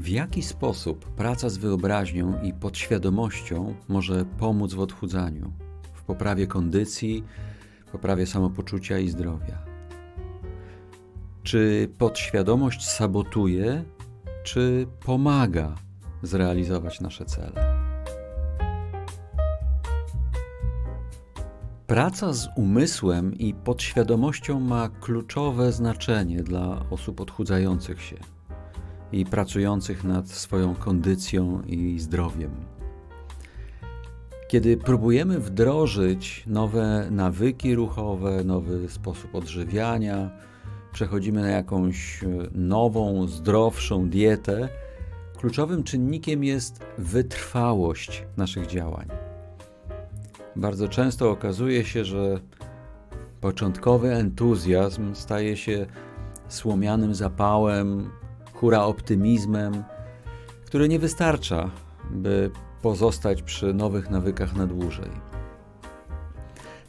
W jaki sposób praca z wyobraźnią i podświadomością może pomóc w odchudzaniu, w poprawie kondycji, poprawie samopoczucia i zdrowia? Czy podświadomość sabotuje, czy pomaga zrealizować nasze cele? Praca z umysłem i podświadomością ma kluczowe znaczenie dla osób odchudzających się i pracujących nad swoją kondycją i zdrowiem. Kiedy próbujemy wdrożyć nowe nawyki ruchowe, nowy sposób odżywiania, przechodzimy na jakąś nową, zdrowszą dietę, kluczowym czynnikiem jest wytrwałość naszych działań. Bardzo często okazuje się, że początkowy entuzjazm staje się słomianym zapałem, hura optymizmem, który nie wystarcza, by pozostać przy nowych nawykach na dłużej.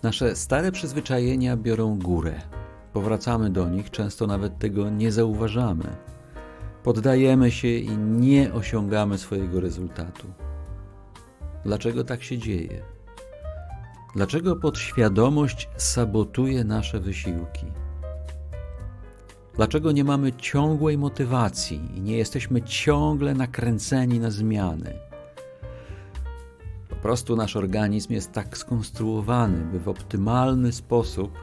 Nasze stare przyzwyczajenia biorą górę. Powracamy do nich, często nawet tego nie zauważamy. Poddajemy się i nie osiągamy swojego rezultatu. Dlaczego tak się dzieje? Dlaczego podświadomość sabotuje nasze wysiłki? Dlaczego nie mamy ciągłej motywacji i nie jesteśmy ciągle nakręceni na zmiany? Po prostu nasz organizm jest tak skonstruowany, by w optymalny sposób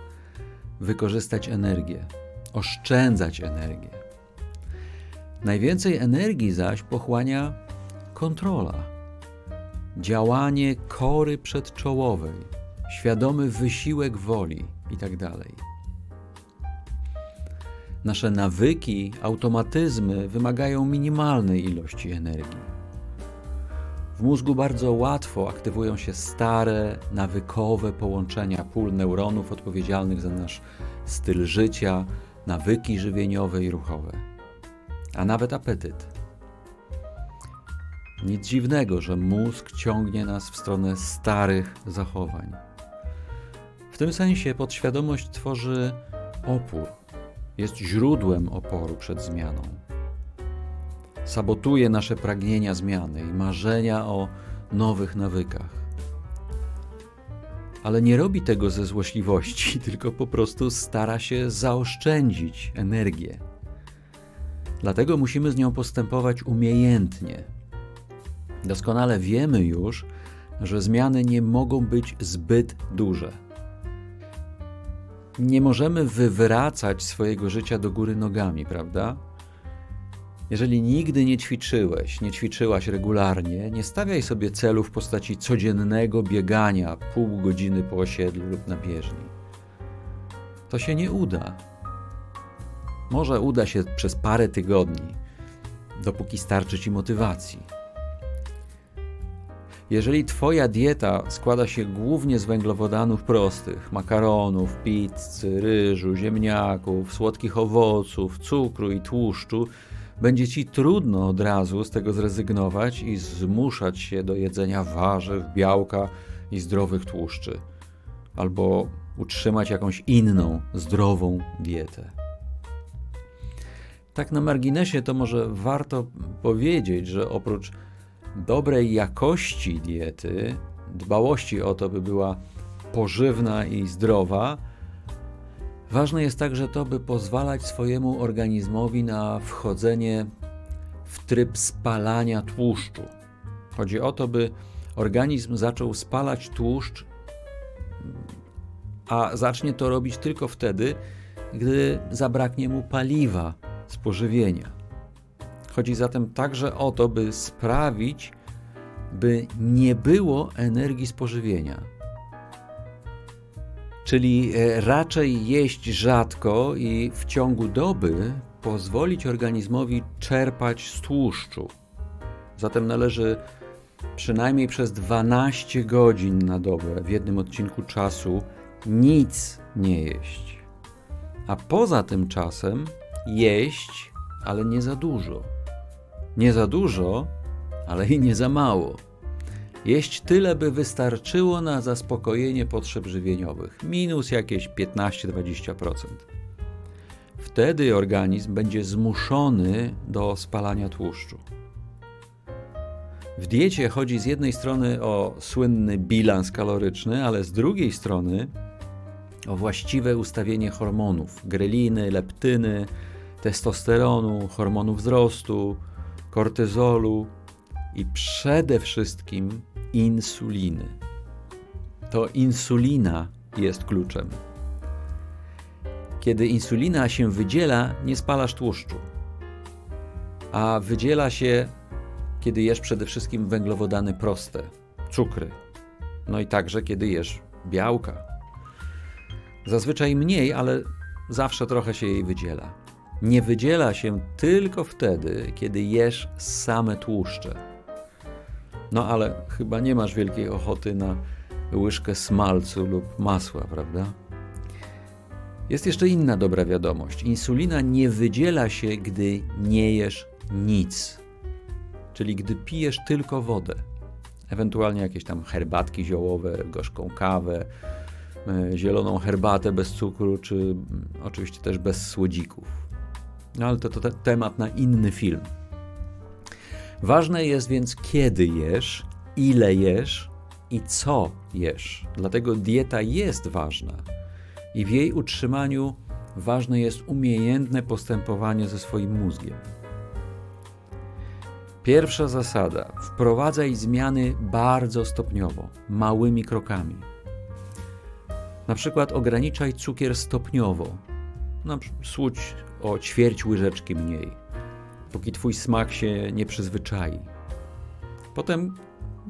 wykorzystać energię, oszczędzać energię. Najwięcej energii zaś pochłania kontrola, działanie kory przedczołowej świadomy wysiłek woli itd. Nasze nawyki, automatyzmy wymagają minimalnej ilości energii. W mózgu bardzo łatwo aktywują się stare, nawykowe połączenia pól neuronów odpowiedzialnych za nasz styl życia, nawyki żywieniowe i ruchowe, a nawet apetyt. Nic dziwnego, że mózg ciągnie nas w stronę starych zachowań. W tym sensie podświadomość tworzy opór, jest źródłem oporu przed zmianą. Sabotuje nasze pragnienia zmiany i marzenia o nowych nawykach. Ale nie robi tego ze złośliwości, tylko po prostu stara się zaoszczędzić energię. Dlatego musimy z nią postępować umiejętnie. Doskonale wiemy już, że zmiany nie mogą być zbyt duże nie możemy wywracać swojego życia do góry nogami, prawda? Jeżeli nigdy nie ćwiczyłeś, nie ćwiczyłaś regularnie, nie stawiaj sobie celu w postaci codziennego biegania pół godziny po osiedlu lub na bieżni. To się nie uda. Może uda się przez parę tygodni, dopóki starczy ci motywacji jeżeli Twoja dieta składa się głównie z węglowodanów prostych, makaronów, pizzy, ryżu, ziemniaków, słodkich owoców, cukru i tłuszczu, będzie Ci trudno od razu z tego zrezygnować i zmuszać się do jedzenia warzyw, białka i zdrowych tłuszczy, albo utrzymać jakąś inną, zdrową dietę. Tak na marginesie to może warto powiedzieć, że oprócz dobrej jakości diety, dbałości o to, by była pożywna i zdrowa, ważne jest także to, by pozwalać swojemu organizmowi na wchodzenie w tryb spalania tłuszczu. Chodzi o to, by organizm zaczął spalać tłuszcz, a zacznie to robić tylko wtedy, gdy zabraknie mu paliwa z pożywienia. Chodzi zatem także o to, by sprawić, by nie było energii spożywienia. Czyli e, raczej jeść rzadko i w ciągu doby pozwolić organizmowi czerpać z tłuszczu. Zatem należy przynajmniej przez 12 godzin na dobę w jednym odcinku czasu nic nie jeść. A poza tym czasem jeść, ale nie za dużo. Nie za dużo, ale i nie za mało. Jeść tyle, by wystarczyło na zaspokojenie potrzeb żywieniowych, minus jakieś 15-20%. wtedy organizm będzie zmuszony do spalania tłuszczu. W diecie chodzi z jednej strony o słynny bilans kaloryczny, ale z drugiej strony o właściwe ustawienie hormonów greliny, leptyny, testosteronu, hormonu wzrostu, kortyzolu i przede wszystkim insuliny. To insulina jest kluczem. Kiedy insulina się wydziela, nie spalasz tłuszczu, a wydziela się, kiedy jesz przede wszystkim węglowodany proste, cukry, no i także kiedy jesz białka. Zazwyczaj mniej, ale zawsze trochę się jej wydziela. Nie wydziela się tylko wtedy, kiedy jesz same tłuszcze. No ale chyba nie masz wielkiej ochoty na łyżkę smalcu lub masła, prawda? Jest jeszcze inna dobra wiadomość. Insulina nie wydziela się, gdy nie jesz nic, czyli gdy pijesz tylko wodę, ewentualnie jakieś tam herbatki ziołowe, gorzką kawę, e, zieloną herbatę bez cukru, czy mm, oczywiście też bez słodzików. No ale to, to te- temat na inny film. Ważne jest więc, kiedy jesz, ile jesz i co jesz. Dlatego dieta jest ważna i w jej utrzymaniu ważne jest umiejętne postępowanie ze swoim mózgiem. Pierwsza zasada: wprowadzaj zmiany bardzo stopniowo, małymi krokami. Na przykład ograniczaj cukier stopniowo. Przy- Słudź o ćwierć łyżeczki mniej, póki twój smak się nie przyzwyczai. Potem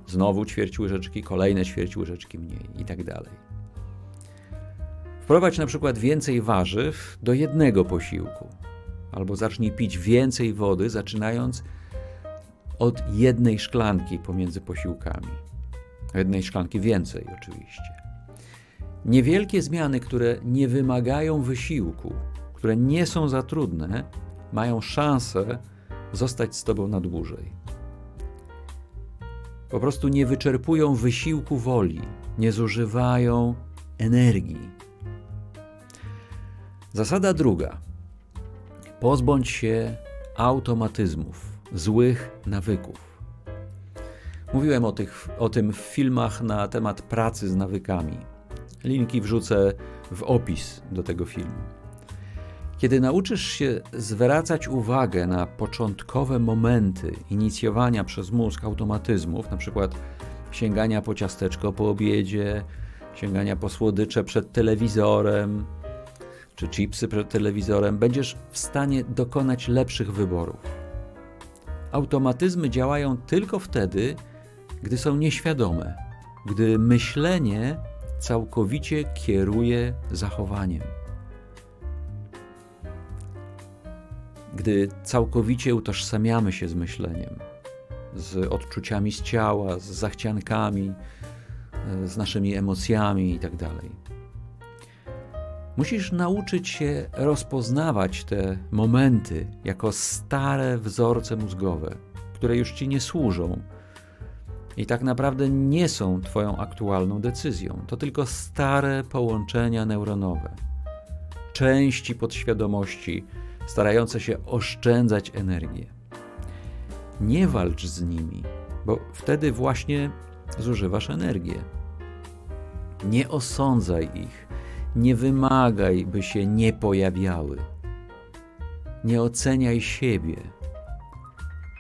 znowu ćwierć łyżeczki, kolejne ćwierć łyżeczki mniej i tak dalej. Wprowadź na przykład więcej warzyw do jednego posiłku, albo zacznij pić więcej wody, zaczynając od jednej szklanki pomiędzy posiłkami. Jednej szklanki więcej, oczywiście. Niewielkie zmiany, które nie wymagają wysiłku, które nie są za trudne, mają szansę zostać z Tobą na dłużej. Po prostu nie wyczerpują wysiłku woli, nie zużywają energii. Zasada druga. Pozbądź się automatyzmów, złych nawyków. Mówiłem o, tych, o tym w filmach na temat pracy z nawykami. Linki wrzucę w opis do tego filmu. Kiedy nauczysz się zwracać uwagę na początkowe momenty inicjowania przez mózg automatyzmów, przykład sięgania po ciasteczko po obiedzie, sięgania po słodycze przed telewizorem, czy chipsy przed telewizorem, będziesz w stanie dokonać lepszych wyborów. Automatyzmy działają tylko wtedy, gdy są nieświadome, gdy myślenie całkowicie kieruje zachowaniem. Gdy całkowicie utożsamiamy się z myśleniem, z odczuciami z ciała, z zachciankami, e, z naszymi emocjami itd. Musisz nauczyć się rozpoznawać te momenty jako stare wzorce mózgowe, które już ci nie służą i tak naprawdę nie są Twoją aktualną decyzją. To tylko stare połączenia neuronowe, części podświadomości starające się oszczędzać energię. Nie walcz z nimi, bo wtedy właśnie zużywasz energię. Nie osądzaj ich, nie wymagaj, by się nie pojawiały. Nie oceniaj siebie,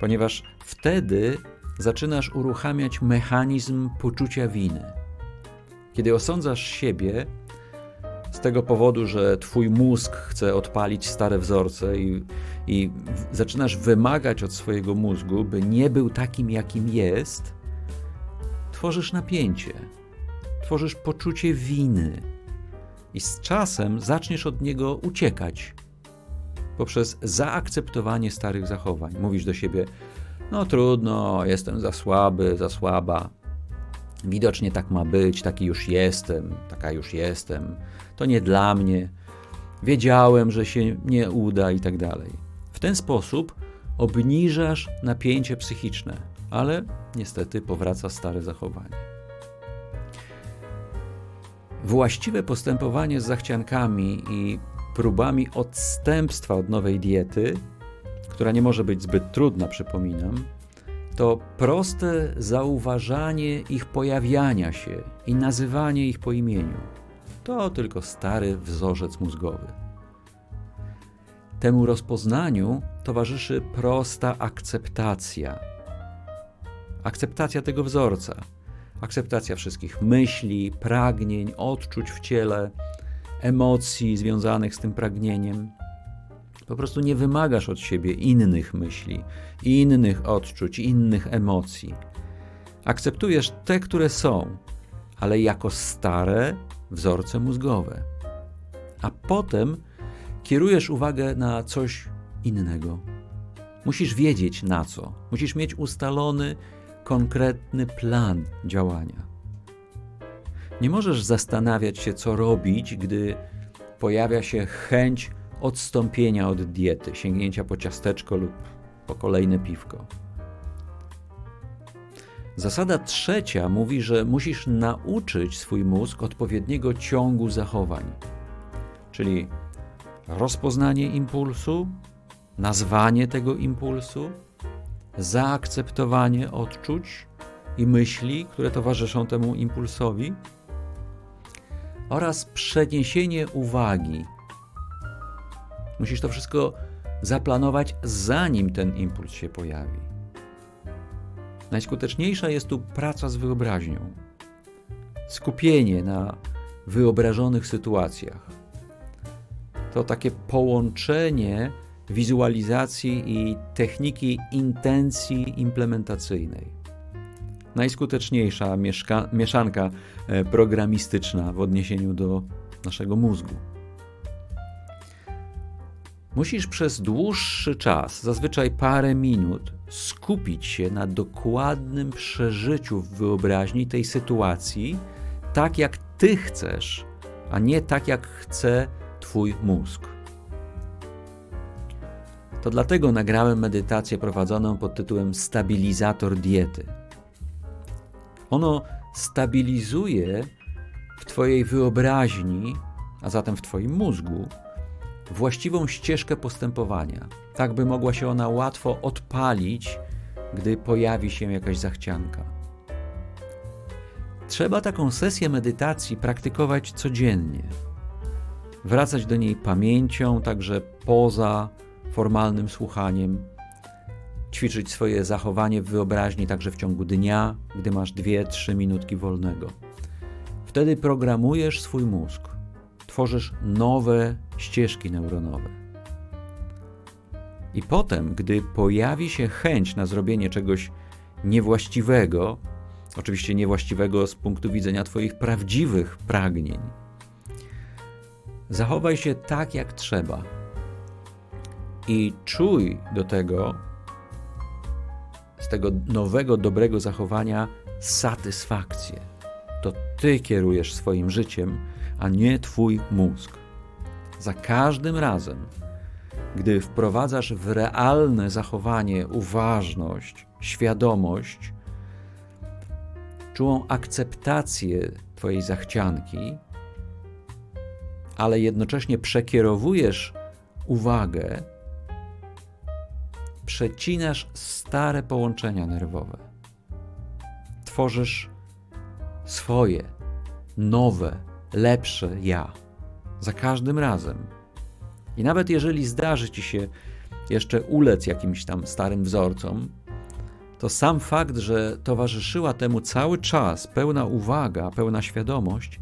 ponieważ wtedy zaczynasz uruchamiać mechanizm poczucia winy. Kiedy osądzasz siebie z tego powodu, że twój mózg chce odpalić stare wzorce i, i zaczynasz wymagać od swojego mózgu, by nie był takim, jakim jest, tworzysz napięcie, tworzysz poczucie winy i z czasem zaczniesz od niego uciekać poprzez zaakceptowanie starych zachowań. Mówisz do siebie: No trudno, jestem za słaby, za słaba. Widocznie tak ma być, taki już jestem, taka już jestem. To nie dla mnie. Wiedziałem, że się nie uda i tak dalej. W ten sposób obniżasz napięcie psychiczne, ale niestety powraca stare zachowanie. Właściwe postępowanie z zachciankami i próbami odstępstwa od nowej diety, która nie może być zbyt trudna, przypominam, to proste zauważanie ich pojawiania się i nazywanie ich po imieniu. To tylko stary wzorzec mózgowy. Temu rozpoznaniu towarzyszy prosta akceptacja. Akceptacja tego wzorca, akceptacja wszystkich myśli, pragnień, odczuć w ciele, emocji związanych z tym pragnieniem. Po prostu nie wymagasz od siebie innych myśli, innych odczuć, innych emocji. Akceptujesz te, które są, ale jako stare wzorce mózgowe. A potem kierujesz uwagę na coś innego. Musisz wiedzieć na co. Musisz mieć ustalony, konkretny plan działania. Nie możesz zastanawiać się, co robić, gdy pojawia się chęć odstąpienia od diety, sięgnięcia po ciasteczko lub po kolejne piwko. Zasada trzecia mówi, że musisz nauczyć swój mózg odpowiedniego ciągu zachowań, czyli rozpoznanie impulsu, nazwanie tego impulsu, zaakceptowanie odczuć i myśli, które towarzyszą temu impulsowi, oraz przeniesienie uwagi. Musisz to wszystko zaplanować, zanim ten impuls się pojawi. Najskuteczniejsza jest tu praca z wyobraźnią, skupienie na wyobrażonych sytuacjach. To takie połączenie wizualizacji i techniki intencji implementacyjnej najskuteczniejsza mieszka- mieszanka e, programistyczna w odniesieniu do naszego mózgu. Musisz przez dłuższy czas, zazwyczaj parę minut, skupić się na dokładnym przeżyciu w wyobraźni tej sytuacji, tak jak ty chcesz, a nie tak jak chce twój mózg. To dlatego nagrałem medytację prowadzoną pod tytułem Stabilizator diety. Ono stabilizuje w Twojej wyobraźni, a zatem w Twoim mózgu, właściwą ścieżkę postępowania, tak by mogła się ona łatwo odpalić, gdy pojawi się jakaś zachcianka. Trzeba taką sesję medytacji praktykować codziennie. Wracać do niej pamięcią, także poza formalnym słuchaniem ćwiczyć swoje zachowanie w wyobraźni także w ciągu dnia, gdy masz 2-3 minutki wolnego. Wtedy programujesz swój mózg, tworzysz nowe ścieżki neuronowe. I potem, gdy pojawi się chęć na zrobienie czegoś niewłaściwego, oczywiście niewłaściwego z punktu widzenia Twoich prawdziwych pragnień, zachowaj się tak, jak trzeba. I czuj do tego z tego nowego, dobrego zachowania satysfakcję. To ty kierujesz swoim życiem, a nie twój mózg. Za każdym razem, gdy wprowadzasz w realne zachowanie uważność, świadomość, czułą akceptację Twojej zachcianki, ale jednocześnie przekierowujesz uwagę przecinasz stare połączenia nerwowe. Tworzysz swoje, nowe, lepsze ja. Za każdym razem. I nawet jeżeli zdarzy ci się jeszcze ulec jakimś tam starym wzorcom, to sam fakt, że towarzyszyła temu cały czas pełna uwaga, pełna świadomość,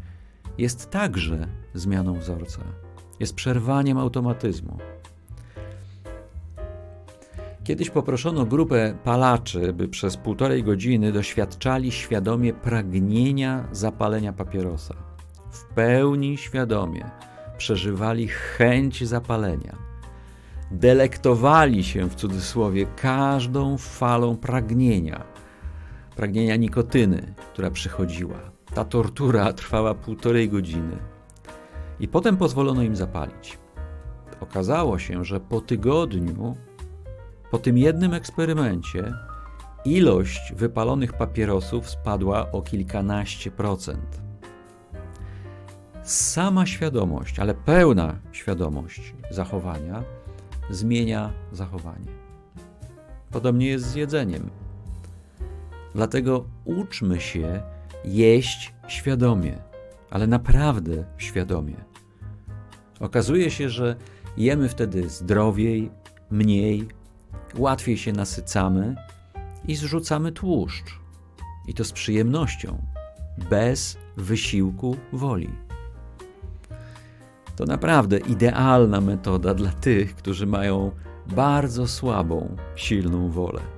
jest także zmianą wzorca. Jest przerwaniem automatyzmu. Kiedyś poproszono grupę palaczy, by przez półtorej godziny doświadczali świadomie pragnienia zapalenia papierosa. W pełni świadomie przeżywali chęć zapalenia. Delektowali się w cudzysłowie każdą falą pragnienia, pragnienia nikotyny, która przychodziła. Ta tortura trwała półtorej godziny. I potem pozwolono im zapalić. Okazało się, że po tygodniu po tym jednym eksperymencie ilość wypalonych papierosów spadła o kilkanaście procent. Sama świadomość, ale pełna świadomość zachowania zmienia zachowanie. Podobnie jest z jedzeniem. Dlatego uczmy się jeść świadomie, ale naprawdę świadomie. Okazuje się, że jemy wtedy zdrowiej, mniej, łatwiej się nasycamy i zrzucamy tłuszcz. I to z przyjemnością, bez wysiłku woli. To naprawdę idealna metoda dla tych, którzy mają bardzo słabą, silną wolę.